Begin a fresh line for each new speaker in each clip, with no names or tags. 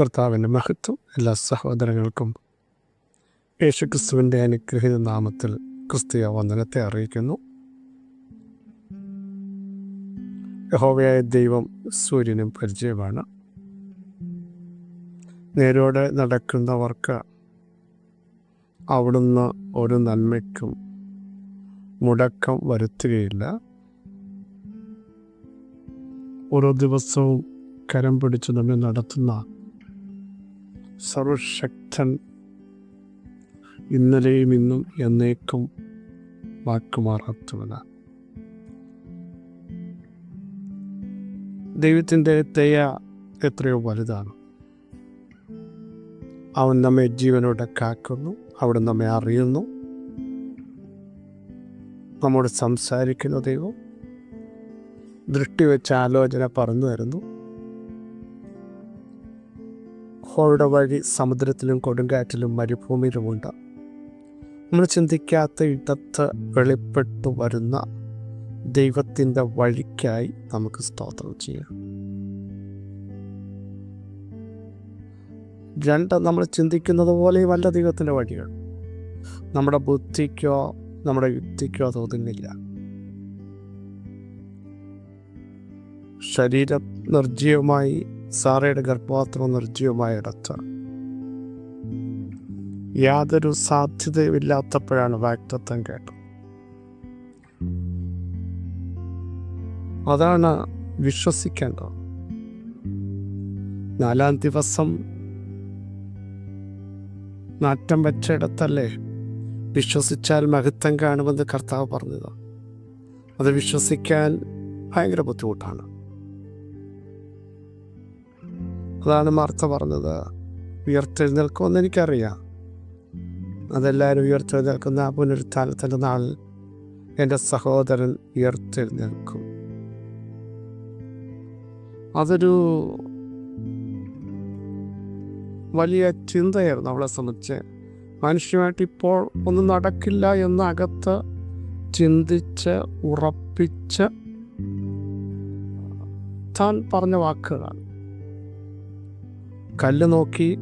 കർത്താവിന്റെ മഹത്വം എല്ലാ സഹോദരങ്ങൾക്കും യേശുക്രിസ്തുവിന്റെ അനുഗ്രഹീത നാമത്തിൽ ക്രിസ്തീയ വന്ദനത്തെ അറിയിക്കുന്നു. യഹോവയായ ദൈവം സൂര്യനും പരിചയമാണ്. നേരോടെ നടക്കുന്നവർക്ക് അവിടുന്ന് ഒരു നന്മയ്ക്കും മുടക്കം വരുത്തുകയില്ല. ഓരോ ദിവസവും കരം പിടിച്ച് നമ്മെ നടത്തുന്ന സർവശക്തൻ ഇന്നലെയും ഇന്നും എന്നേക്കും വാക്കുമാറാത്തവനാണ് ദൈവത്തിന്റെ തേയ എത്രയോ വലുതാണ്. അവൻ നമ്മെ ജീവനോടെ കാക്കുന്നു അവിടെ നമ്മെ അറിയുന്നു. നമ്മോട് സംസാരിക്കുന്ന ദൈവം. ദൃഷ്ടി വെച്ച് ആലോചന പറഞ്ഞു തരുന്നു. ഹോയുടെ വഴി സമുദ്രത്തിലും കൊടുങ്കാറ്റിലും മരുഭൂമിയിലുമുണ്ട്. നമ്മൾ ചിന്തിക്കാത്ത ഇടത്ത് വെളിപ്പെട്ടു വരുന്ന ദൈവത്തിന്റെ വഴിക്കായി നമുക്ക് സ്തോത്രം ചെയ്യാം. രണ്ട് നമ്മൾ ചിന്തിക്കുന്നത് പോലെയുമല്ല ദൈവത്തിന്റെ വഴികൾ. നമ്മുടെ ബുദ്ധിക്കോ നമ്മുടെ യുക്തിക്കോ തോന്നുന്നില്ല ശരീരം നിർജീവമായി സാറയുടെ ഗർഭപാത്രം നിർജീവമായ ഇടത്ത് യാതൊരു സാധ്യതയുമില്ലാത്തപ്പോഴാണ് വാക്തത്വം കേട്ടത്. അതാണ് വിശ്വസിക്കേണ്ടത്. നാലാം ദിവസം നാറ്റം വെച്ചിടത്തല്ലേ വിശ്വസിച്ചാൽ മഹത്വം കാണുമെന്ന് കർത്താവ് പറഞ്ഞത്. അത് വിശ്വസിക്കാൻ ഭയങ്കര ബുദ്ധിമുട്ടാണ്. അതാണ് മാർത്ത പറഞ്ഞത്. ഉയർത്തെഴുന്നേൽക്കുമെന്ന് എനിക്കറിയാം. അതെല്ലാവരും ഉയർത്തെഴുന്നേൽക്കുന്ന ആ പുനരുത്ഥാനത്തിന്റെ നാളിൽ എന്റെ സഹോദരൻ ഉയർത്തെഴുന്നേൽക്കും. അതൊരു വലിയ ചിന്തയായിരുന്നു അവളെ സംബന്ധിച്ച്. മനുഷ്യമായിട്ട് ഇപ്പോൾ ഒന്നും നടക്കില്ല എന്നകത്ത് ചിന്തിച്ച് ഉറപ്പിച്ച് താൻ പറഞ്ഞ വാക്കുകളാണ്. കല്ല് നോക്കി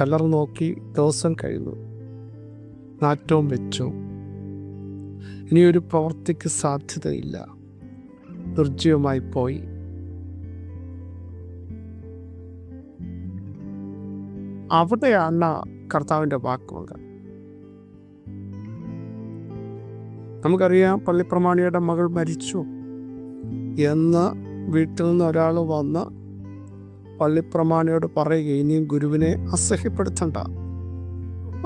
കല്ലർ നോക്കി ദിവസം കഴിഞ്ഞു നാറ്റവും വെച്ചു. ഇനിയൊരു പ്രവർത്തിക്ക് സാധ്യതയില്ല. നിർജീവമായി പോയി. അവിടെയാണ് കർത്താവിന്റെ വാക്കുകൾ നമുക്കറിയാം പള്ളിപ്രമാണിയുടെ മകൾ മരിച്ചു. എന്ന് വീട്ടിൽ നിന്ന് ഒരാൾ വന്ന് പള്ളിപ്രമാണിയോട് പറയുക ഇനിയും ഗുരുവിനെ അസഹ്യപ്പെടുത്തണ്ട.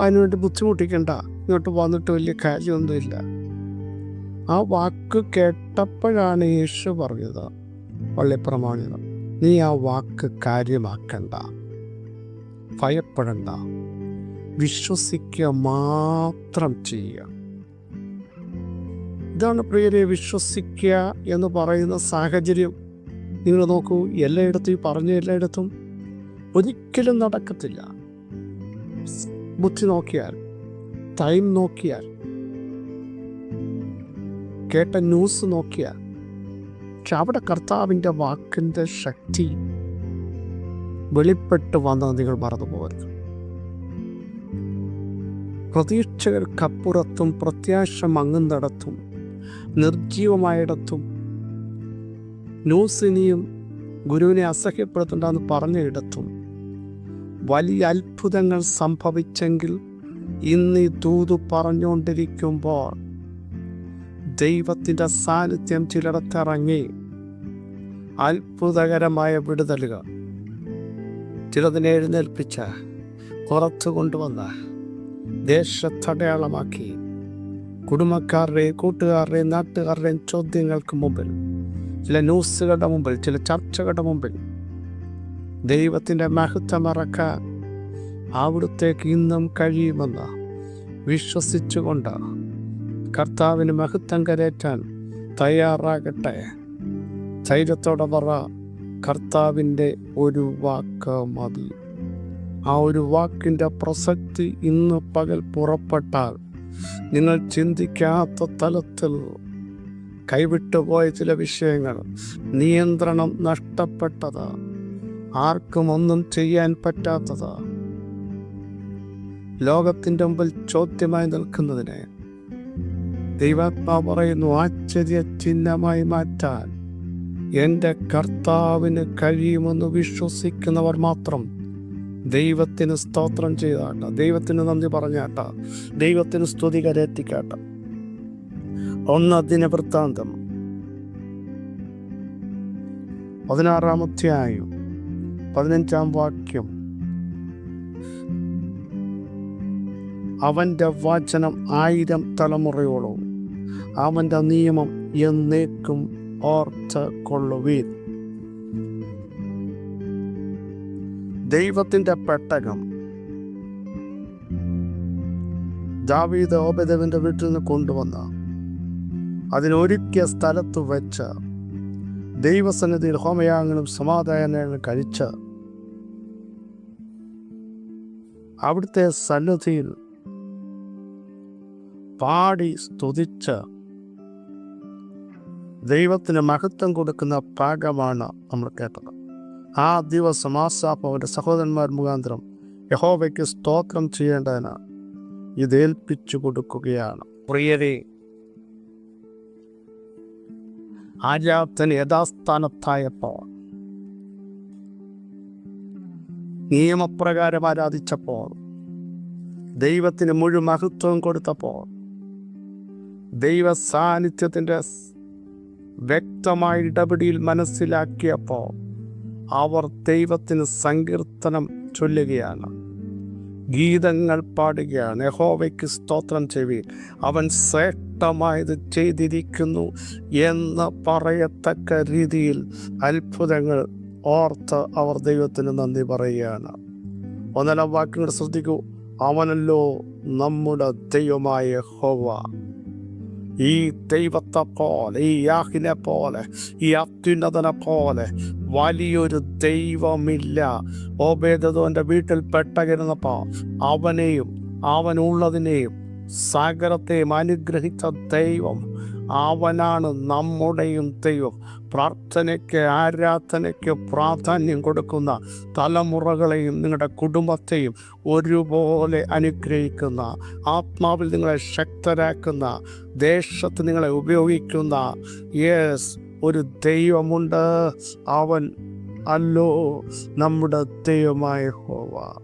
അതിനുവേണ്ടി ബുദ്ധിമുട്ടിക്കണ്ട. ഇങ്ങോട്ട് വന്നിട്ട് വലിയ കാര്യമൊന്നുമില്ല. ആ വാക്ക് കേട്ടപ്പോഴാണ് യേശു പറഞ്ഞത് പള്ളിപ്രമാണികൾ നീ ആ വാക്ക് കാര്യമാക്കണ്ട. ഭയപ്പെടണ്ട. വിശ്വസിക്കുക മാത്രം ചെയ്യുക. ഇതാണ് പ്രിയരെ വിശ്വസിക്കുക എന്ന് പറയുന്ന സാഹചര്യം. നിങ്ങൾ നോക്കൂ എല്ലായിടത്തും ഈ പറഞ്ഞ എല്ലായിടത്തും ഒരിക്കലും നടക്കത്തില്ല. ബുദ്ധി നോക്കിയാൽ ടൈം നോക്കിയാൽ കേട്ട ന്യൂസ് നോക്കിയാൽ പക്ഷെ അവിടെ കർത്താവിന്റെ വാക്കിന്റെ ശക്തി വെളിപ്പെട്ട് വന്നത് നിങ്ങൾ മറന്നു പോകരുത് പ്രതീക്ഷകൾക്കപ്പുറത്തും പ്രത്യാശ മങ്ങുന്നിടത്തും നിർജീവമായിടത്തും ന്യൂസിനിയും ഗുരുവിനെ അസഹ്യപ്പെടുത്തണ്ടെന്ന് പറഞ്ഞയിടത്തും വലിയ അത്ഭുതങ്ങൾ സംഭവിച്ചെങ്കിൽ ഇന്ന് ഈ തൂതു പറഞ്ഞുകൊണ്ടിരിക്കുമ്പോൾ ദൈവത്തിന്റെ സാന്നിധ്യം ചിലയിടത്തിറങ്ങി അത്ഭുതകരമായ വിടുതലുകൾ. ചിലതിനെ എഴുന്നേൽപ്പിച്ച പുറത്തു കൊണ്ടുവന്ന ദേശത്തടയാളമാക്കി കുടുംബക്കാരുടെയും കൂട്ടുകാരുടെയും നാട്ടുകാരുടെയും ചോദ്യങ്ങൾക്ക് മുമ്പിൽ ചില ന്യൂസുകളുടെ മുമ്പിൽ ചില ചർച്ചകളുടെ മുമ്പിൽ ദൈവത്തിന്റെ മഹത്വം മറക്കാൻ അവിടുത്തേക്ക് ഇന്നും കഴിയുമെന്ന് വിശ്വസിച്ചുകൊണ്ട് കർത്താവിന് മഹത്വം കരേറ്റാൻ തയ്യാറാകട്ടെ. ധൈര്യത്തോടെ പറ കർത്താവിന്റെ ഒരു വാക്ക് മതി. ആ ഒരു വാക്കിന്റെ പ്രസക്തി ഇന്ന് പകൽ പുറപ്പെട്ടാൽ നിങ്ങൾ ചിന്തിക്കാത്ത തലത്തിൽ കൈവിട്ടുപോയ ചില വിഷയങ്ങൾ. നിയന്ത്രണം നഷ്ടപ്പെട്ടത്. ആർക്കും ഒന്നും ചെയ്യാൻ പറ്റാത്തത്. ലോകത്തിന്റെ മുമ്പിൽ ചോദ്യമായി നിൽക്കുന്നതിനെ ദൈവാത്മാ പറയുന്നു ആശ്ചര്യ ചിഹ്നമായി മാറ്റാൻ എന്റെ കർത്താവിന് കഴിയുമെന്ന് വിശ്വസിക്കുന്നവർ മാത്രം ദൈവത്തിന് സ്തോത്രം ചെയ്താട്ട. ദൈവത്തിന് നന്ദി പറഞ്ഞാട്ട. ദൈവത്തിന് സ്തുതി ഒന്ന് വൃത്താന്തം. പതിനാറാം അധ്യായം പതിനഞ്ചാം വാക്യം. അവന്റെ വാചനം ആയിരം തലമുറയോളവും അവന്റെ നിയമം എന്നേക്കും ഓർത്ത് കൊള്ളുവീൻ. ദൈവത്തിന്റെ പെട്ടകം. ദാവീദ് ഓബദേവിന്റെ വീട്ടിൽ നിന്ന് കൊണ്ടുവന്ന അതിനൊരുക്കിയ സ്ഥലത്ത് വെച്ച് ദൈവസന്നിധിയിൽ ഹോമയാങ്ങളും സമാധാനങ്ങളും കഴിച്ച് അവിടുത്തെ സന്നിധിയിൽ പാടി സ്തുതിച്ച് ദൈവത്തിന് മഹത്വം കൊടുക്കുന്ന പാകമാണ് നമ്മൾ കേട്ടത്. ആ ദിവസം ആസാപ്പ് അവന്റെ സഹോദരന്മാർ മുഖാന്തരം യഹോവയ്ക്ക് സ്തോത്രം ചെയ്യേണ്ടതിന് ഇതേൽപ്പിച്ചു കൊടുക്കുകയാണ്. പ്രിയരെ ആര്യാപ്തൻ യഥാസ്ഥാനത്തായപ്പോൾ നിയമപ്രകാരം ആരാധിച്ചപ്പോൾ ദൈവത്തിന് മുഴുവൻ മഹത്വം കൊടുത്തപ്പോൾ ദൈവ സാന്നിധ്യത്തിന്റെ വ്യക്തമായ ഇടപെടിയിൽ മനസ്സിലാക്കിയപ്പോൾ അവർ ദൈവത്തിന് സങ്കീർത്തനം ചൊല്ലുകയാണ്. ഗീതങ്ങൾ പാടുകയാണ്. യഹോവയ്ക്ക് സ്തോത്രം ചെവി. അവൻ ശ്രേഷ്ഠമായത് ചെയ്തിരിക്കുന്നു എന്ന് പറയത്തക്ക രീതിയിൽ അത്ഭുതങ്ങൾ ഓർത്ത് അവർ ദൈവത്തിന് നന്ദി പറയുകയാണ്. ഒന്നര വാക്കുകൾ ശ്രദ്ധിക്കൂ. അവനല്ലോ നമ്മുടെ ദൈവമായ ഹോവ ഈ ദൈവത്തെ പോലെ ഈ യാഹിനെ പോലെ ഈ അത്യുന്നതനെ പോലെ വലിയൊരു ദൈവമില്ല. ഓബേദോന്റെ വീട്ടിൽ പെട്ടകരുന്നപ്പോ അവനെയും അവനുള്ളതിനെയും സകലത്തെയും അനുഗ്രഹിച്ച ദൈവം അവനാണ് നമ്മുടെയും ദൈവം. പ്രാർത്ഥനയ്ക്ക് ആരാധനയ്ക്ക് പ്രാധാന്യം കൊടുക്കുന്ന തലമുറകളെയും നിങ്ങളുടെ കുടുംബത്തെയും ഒരുപോലെ അനുഗ്രഹിക്കുന്ന ആത്മാവിൽ നിങ്ങളെ ശക്തരാക്കുന്ന ദേശത്ത് നിങ്ങളെ ഉപയോഗിക്കുന്ന യേസ് ഒരു ദൈവമുണ്ട്. അവൻ അല്ലോ നമ്മുടെ ദൈവമായ ഹോവ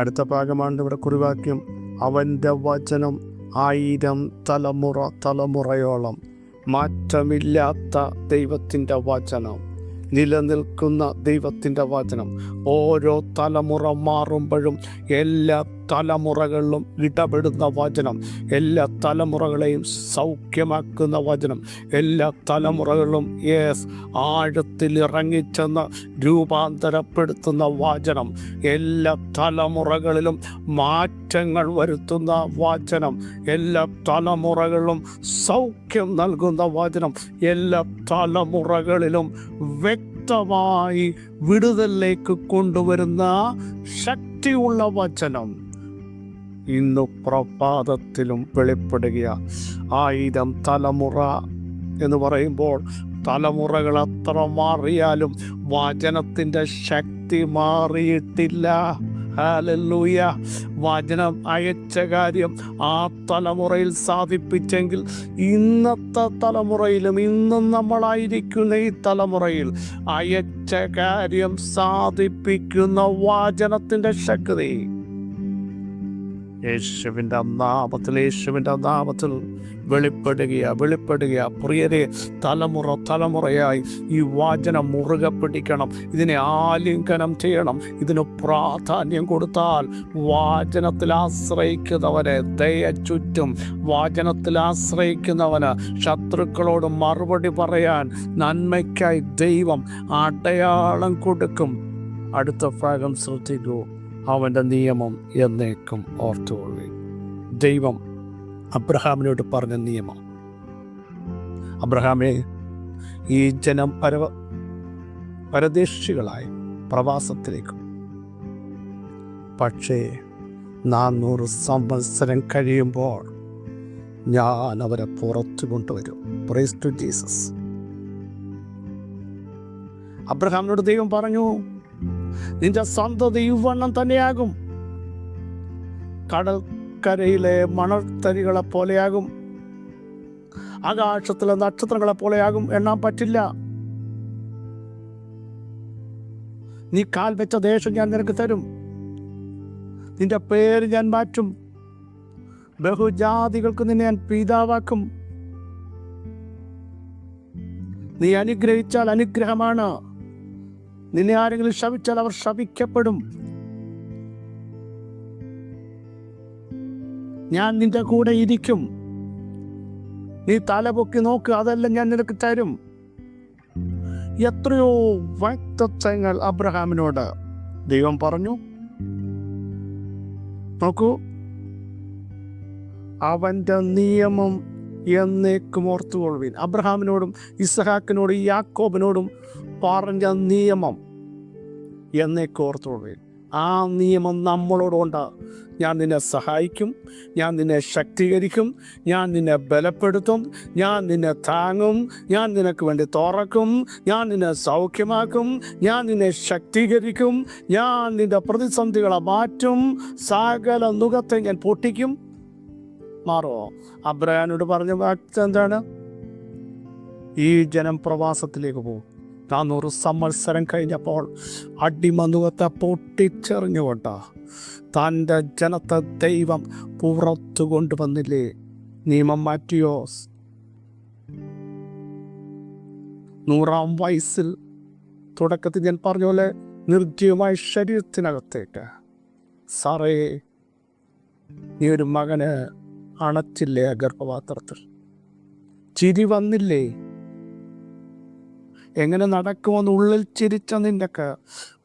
അടുത്ത ഭാഗമാണ് ഇവിടെ കുറിവാക്യം. അവന്റെ വചനം ആയിരം തലമുറ തലമുറയോളം. മാറ്റമില്ലാത്ത ദൈവത്തിന്റെ വചനം. നിലനിൽക്കുന്ന ദൈവത്തിന്റെ വചനം. ഓരോ തലമുറ മാറുമ്പോഴും എല്ലാ തലമുറകളിലും ഇടപെടുന്ന വചനം എല്ലാ തലമുറകളെയും സൗഖ്യമാക്കുന്ന വചനം എല്ലാ തലമുറകളിലും യേസ് ആഴത്തിൽ ഇറങ്ങിച്ചെന്ന് രൂപാന്തരപ്പെടുത്തുന്ന വചനം എല്ലാ തലമുറകളിലും മാറ്റങ്ങൾ വരുത്തുന്ന വചനം എല്ലാ തലമുറകളിലും സൗഖ്യം നൽകുന്ന വചനം എല്ലാ തലമുറകളിലും വ്യക്തമായി വിടുതലിലേക്ക് കൊണ്ടുവരുന്ന ശക്തിയുള്ള വചനം. ഇന്ന് പ്രഭാതത്തിലും വെളിപ്പെടുക ആയിരം തലമുറ എന്ന് പറയുമ്പോൾ തലമുറകൾ അത്ര മാറിയാലും വചനത്തിന്റെ ശക്തി മാറിയിട്ടില്ല. ഹാലല്ലൂയ. വചനം അയച്ച കാര്യം ആ തലമുറയിൽ സാധിപ്പിച്ചെങ്കിൽ ഇന്നത്തെ തലമുറയിലും ഇന്നും നമ്മളായിരിക്കുന്ന ഈ തലമുറയിൽ അയച്ച കാര്യം സാധിപ്പിക്കുന്ന വചനത്തിന്റെ ശക്തി യേശുവിന്റെ നാമത്തിൽ യേശുവിന്റെ നാമത്തിൽ വെളിപ്പെടുകയാ വെളിപ്പെടുകയാ. പ്രിയരെ തലമുറ തലമുറയായി ഈ വാചനം മുറുകെ പിടിക്കണം. ഇതിനെ ആലിംഗനം ചെയ്യണം. ഇതിന് പ്രാധാന്യം കൊടുത്താൽ വാചനത്തിൽ ആശ്രയിക്കുന്നവനെ ദയ ചുറ്റും. വാചനത്തിൽ ആശ്രയിക്കുന്നവന് ശത്രുക്കളോട് മറുപടി പറയാൻ നന്മയ്ക്കായി ദൈവം അടയാളം കൊടുക്കും. അടുത്ത ഭാഗം ശ്രദ്ധിക്കൂ. അവന്റെ നിയമം എന്നേക്കും ഓർത്തുകൊള്ളു ദൈവം അബ്രഹാമിനോട് പറഞ്ഞ നിയമം. അബ്രഹാമെ ഈ ജനം പരവ പരദേശികളായി പ്രവാസത്തിലേക്ക്. പക്ഷേ നാനൂറ് സംവത്സരം കഴിയുമ്പോൾ ഞാൻ അവരെ പുറത്തു കൊണ്ടുവരും. പ്രൈസ് ടു ജീസസ് അബ്രഹാമിനോട് ദൈവം പറഞ്ഞു നിന്റെ സന്തതി ഇവണ്ണം തന്നെയാകും. കടൽക്കരയിലെ മണൽത്തരികളെ പോലെയാകും. ആകാശത്തിലെ നക്ഷത്രങ്ങളെ പോലെയാകും. എണ്ണാൻ പറ്റില്ല. നീ കാൽ വെച്ച ദേശം ഞാൻ നിനക്ക് തരും. നിന്റെ പേര് ഞാൻ മാറ്റും. ബഹുജാതികൾക്ക് നിന്നെ ഞാൻ പിതാവാക്കും. നീ അനുഗ്രഹിച്ചാൽ അനുഗ്രഹമാണ്. നിന്നെ ആരെങ്കിലും ശപിച്ചാൽ അവർ ശപിക്കപ്പെടും. ഞാൻ നിന്റെ കൂടെ ഇരിക്കും. നീ തലപൊക്കി നോക്ക് അതെല്ലാം ഞാൻ നിനക്ക് തരും. എത്രയോ വ്യക്തത്വങ്ങൾ അബ്രഹാമിനോട് ദൈവം പറഞ്ഞു. നോക്കൂ അവന്റെ നിയമം എന്നേക്കും ഓർത്തുകൊള്ളുവിൻ. അബ്രഹാമിനോടും ഇസഹാക്കിനോടും യാക്കോബിനോടും പറഞ്ഞ നിയമം എന്നെ ഓർത്തുകൊള്ളുവീൻ ആ നിയമം നമ്മളോടുണ്ട്. ഞാൻ നിന്നെ സഹായിക്കും ഞാൻ നിന്നെ ശക്തീകരിക്കും ഞാൻ നിന്നെ ബലപ്പെടുത്തും ഞാൻ നിന്നെ താങ്ങും ഞാൻ നിനക്ക് വേണ്ടി തുറക്കും ഞാൻ നിന്നെ സൗഖ്യമാക്കും ഞാൻ നിന്നെ ശക്തീകരിക്കും ഞാൻ നിന്റെ പ്രതിസന്ധികളെ മാറ്റും സകല നുഖത്തെ ഞാൻ പൊട്ടിക്കും. മാറോ? അബ്രഹാനോട് പറഞ്ഞ വാക്ക് എന്താണ്? ഈ ജനം പ്രവാസത്തിലേക്ക് പോകും. നാനൂറ് സംവത്സരം കഴിഞ്ഞപ്പോൾ അടിമനുഖത്തെ പൊട്ടിച്ചെറിഞ്ഞുകൊണ്ട് തന്റെ ജനത്തെ ദൈവം പുറത്തു കൊണ്ടുവന്നില്ലേ? നിയമം മാറ്റിയോ? നൂറാം വയസ്സിൽ തുടക്കത്തിൽ ഞാൻ പറഞ്ഞ പോലെ നിർജീവമായ ശരീരത്തിനകത്തേക്ക് സാറേ നീ ഒരു മകന് അണച്ചില്ലേ ഗർഭപാത്രത്തിൽ? ചിരി വന്നില്ലേ? എങ്ങനെ നടക്കുമെന്ന് ഉള്ളിൽ ചിരിച്ച നിന്നൊക്കെ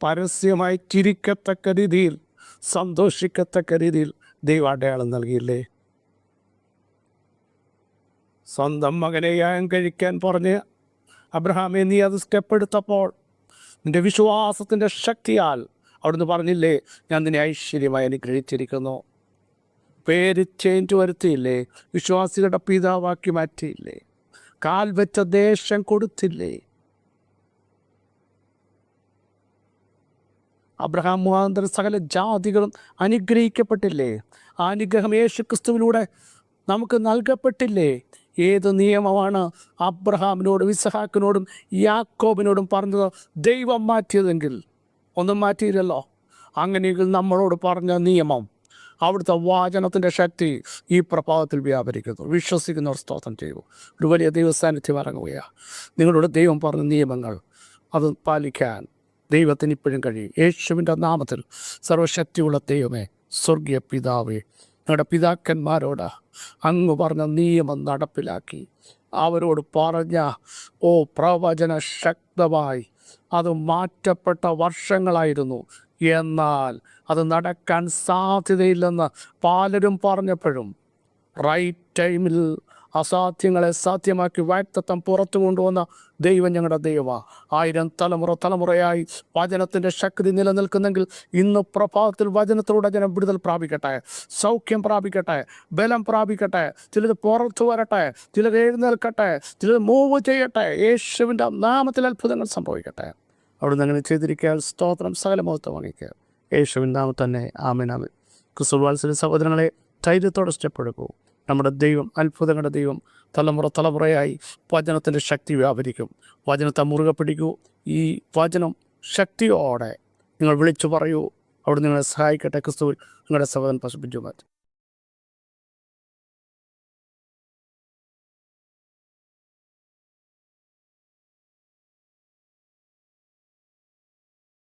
പരസ്യമായി ചിരിക്കത്തക്ക രീതിയിൽ സന്തോഷിക്കത്തക്ക രീതിയിൽ ദൈവ അടയാളം നൽകിയില്ലേ? സ്വന്തം മകനെ യാഗം കഴിക്കാൻ പറഞ്ഞ് അബ്രഹാമെ നീ അത് സ്റ്റെപ്പ് എടുത്തപ്പോൾ നിന്റെ വിശ്വാസത്തിന്റെ ശക്തിയാൽ അവിടുന്ന് പറഞ്ഞില്ലേ ഞാൻ നിന്നെ ഐശ്വര്യമായി അനുഗ്രഹിച്ചിരിക്കുന്നു. പേര് ചേഞ്ച് വരുത്തിയില്ലേ വിശ്വാസികളുടെ പിതാവാക്കി മാറ്റിയില്ലേ കാൽ വെച്ച ദേശം കൊടുത്തില്ലേ അബ്രഹാം മുഖാന്തരം സകല ജാതികളും അനുഗ്രഹിക്കപ്പെട്ടില്ലേ? ആ അനുഗ്രഹം യേശു ക്രിസ്തുവിലൂടെ നമുക്ക് നൽകപ്പെട്ടില്ലേ? ഏത് നിയമമാണ് അബ്രഹാമിനോടും ഇസഹാക്കിനോടും യാക്കോബിനോടും പറഞ്ഞത് ദൈവം മാറ്റിയതെങ്കിൽ? ഒന്നും മാറ്റിയില്ലല്ലോ. അങ്ങനെയെങ്കിൽ നമ്മളോട് പറഞ്ഞ നിയമം അവിടുത്തെ വാചനത്തിന്റെ ശക്തി ഈ പ്രഭാവത്തിൽ വ്യാപരിക്കുന്നു. വിശ്വസിക്കുന്നവർ സ്തോത്രം ചെയ്യൂ. ഒരു വലിയ ദൈവസാന്നിധ്യം ഇറങ്ങുകയാണ് നിങ്ങളുടെ ദൈവം പറഞ്ഞ നിയമങ്ങൾ അത് പാലിക്കാൻ ദൈവത്തിന് ഇപ്പോഴും കഴിയും. യേശുവിന്റെ നാമത്തിൽ സർവശക്തിയുള്ള ദൈവമേ സ്വർഗീയ പിതാവേ ഞങ്ങളുടെ പിതാക്കന്മാരോട് അങ്ങ് പറഞ്ഞ നിയമം നടപ്പിലാക്കി. അവരോട് പറഞ്ഞ ഓ പ്രവചന ശക്തമായി അത് മാറ്റപ്പെട്ട വർഷങ്ങളായിരുന്നു. എന്നാൽ അത് നടക്കാൻ സാധ്യതയില്ലെന്ന് പലരും പറഞ്ഞപ്പോഴും റൈറ്റ് ടൈമിൽ അസാധ്യങ്ങളെ സാധ്യമാക്കി വാക്തത്വം പുറത്തു കൊണ്ടുവന്ന ദൈവം ഞങ്ങളുടെ ദൈവ. ആയിരം തലമുറ തലമുറയായി വചനത്തിന്റെ ശക്തി നിലനിൽക്കുന്നെങ്കിൽ ഇന്ന് പ്രഭാതത്തിൽ വചനത്തിലൂടെ ജനം വിടുതൽ പ്രാപിക്കട്ടെ സൗഖ്യം പ്രാപിക്കട്ടെ ബലം പ്രാപിക്കട്ടെ ചിലത് പുറത്തു വരട്ടെ ചിലത് എഴുന്നേൽക്കട്ടെ ചിലത് മൂവ് ചെയ്യട്ടെ യേശുവിന്റെ നാമത്തിൽ അത്ഭുതങ്ങൾ സംഭവിക്കട്ടെ. അവിടുന്ന് അങ്ങനെ ചെയ്തിരിക്കാൻ സ്തോത്രം സകല മഹത്വം വാങ്ങിക്കുക യേശുവിൻ നാമം തന്നെ. ആമിനാമൻ ക്രിസ്തുവാത്സല സഹോദരങ്ങളെ ധൈര്യത്തോടെ സ്റ്റെപ്പ് എടുക്കൂ നമ്മുടെ ദൈവം അത്ഭുതങ്ങളുടെ ദൈവം തലമുറ തലമുറയായി വചനത്തിന്റെ ശക്തി വ്യാപരിക്കും. വചനത്തെ മുറുകെ പിടിക്കൂ. ഈ വചനം ശക്തിയോടെ നിങ്ങൾ വിളിച്ചു പറയൂ. അവിടെ നിങ്ങളെ സഹായിക്കട്ടെ. ക്രിസ്തു നിങ്ങളുടെ സഹോദരൻ പശുപിച്ചു മാറ്റി